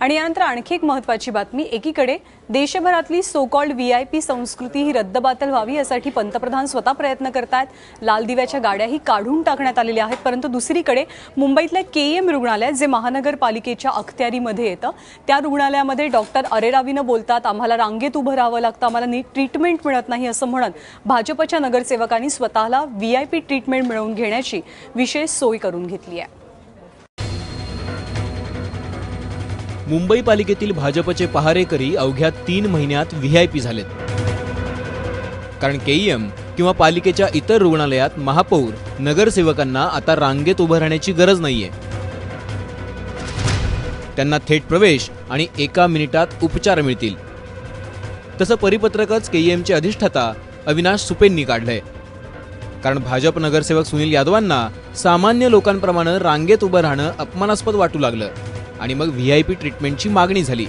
आणि यानंतर आणखी एक महत्वाची बातमी एकीकडे देशभरातली so called V I P संस्कृती ही रद्दबातल व्हावी यासाठी पंतप्रधान स्वतः प्रयत्न करतायत. लाल दिव्याच्या गाड्याही काढून टाकण्यात आलेल्या आहेत परंतु दुसरीकडे मुंबईतल्या के एम रुग्णालय जे महानगरपालिकेच्या अखत्यारीमध्ये येतं त्या रुग्णालयामध्ये डॉक्टर अरेरावीनं बोलतात आम्हाला रांगेत उभं राहावं लागतं आम्हाला नीट ट्रीटमेंट मिळत नाही असं म्हणत. भाजपच्या नगरसेवकांनी स्वतःला व्ही आय पी ट्रीटमेंट मिळवून घेण्याची विशेष सोय करून घेतली आहे. मुंबई पालिकेतील भाजपचे पहारेकरी अवघ्या तीन महिन्यात व्ही आय पी झालेत. कारण केईएम किंवा पालिकेच्या इतर रुग्णालयात महापौर नगरसेवकांना आता रांगेत उभं राहण्याची गरज नाहीये. त्यांना थेट प्रवेश आणि एका मिनिटात उपचार मिळतील. तसं परिपत्रकच केईएमचे अधिष्ठाता अविनाश सुपेंनी काढलंय. कारण भाजप नगरसेवक सुनील यादवांना सामान्य लोकांप्रमाणे रांगेत उभं राहणं अपमानास्पद वाटू लागलं. आणि मग व्ही आय पी ट्रीटमेंटची मागणी झाली.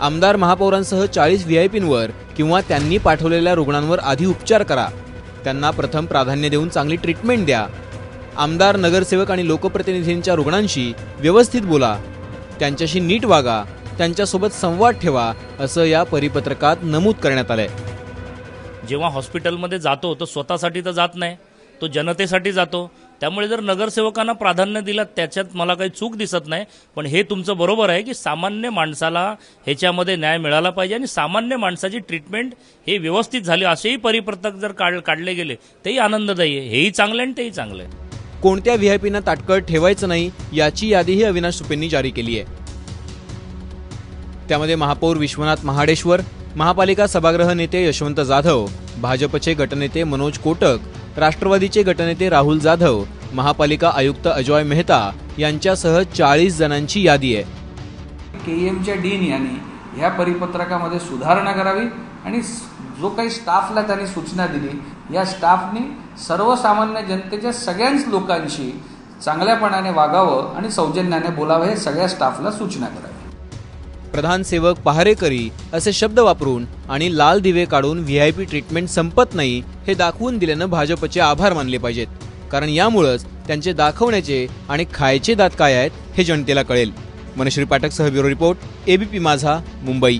आमदार महापौरांसह चाळीस व्ही आय पींवर किंवा त्यांनी पाठवलेल्या रुग्णांवर आधी उपचार करा. त्यांना प्रथम प्राधान्य देऊन चांगली ट्रीटमेंट द्या. आमदार नगरसेवक आणि लोकप्रतिनिधींच्या रुग्णांशी व्यवस्थित बोला. त्यांच्याशी नीट वागा. त्यांच्यासोबत संवाद ठेवा असं या परिपत्रकात नमूद करण्यात आलंय. जेव्हा हॉस्पिटलमध्ये जातो तो स्वतःसाठी तर जात नाही. तो जनतेसाठी जातो. त्यामुळे जर नगरसेवकांना प्राधान्य दिलं त्याच्यात मला काही चूक दिसत नाही पण हे तुमचं बरोबर आहे की सामान्य माणसाला ह्याच्यामध्ये न्याय मिळाला पाहिजे आणि सामान्य माणसाची ट्रीटमेंट हे व्यवस्थित झाली असेही परिपत्रक जर काढ काढले गेले तेही आनंददायी आहे. हेही चांगलं आहे आणि तेही चांगलं आहे. कोणत्या व्ही आय पीना ताटकळ ठेवायचं नाही याची यादीही अविनाश सुपेंनी जारी केली आहे. त्यामध्ये महापौर विश्वनाथ महाडेश्वर महापालिका सभागृह नेते यशवंत जाधव भाजपचे गटनेते मनोज कोटक राष्ट्रवादीचे गटनेते राहुल जाधव महापालिका आयुक्त अजॉय मेहता यांच्यासह चाळीस जणांची यादी आहे. के एमच्या डीन यांनी ह्या परिपत्रकामध्ये सुधारणा करावी आणि जो काही स्टाफला त्यांनी सूचना दिली या स्टाफनी सर्वसामान्य जनतेच्या सगळ्याच लोकांशी चांगल्यापणाने वागावं आणि सौजन्याने बोलावं हे सगळ्या स्टाफला सूचना करावी. प्रधान सेवक पहारेकरी असे शब्द वापरून आणि लाल दिवे काढून व्ही आय पी ट्रीटमेंट संपत नाही हे दाखवून दिल्यानं भाजपचे आभार मानले पाहिजेत. कारण यामुळंच त्यांचे दाखवण्याचे आणि खायचे दात काय आहेत हे जनतेला कळेल. Manashree पाठकसह bureau report ABP Majha Mumbai.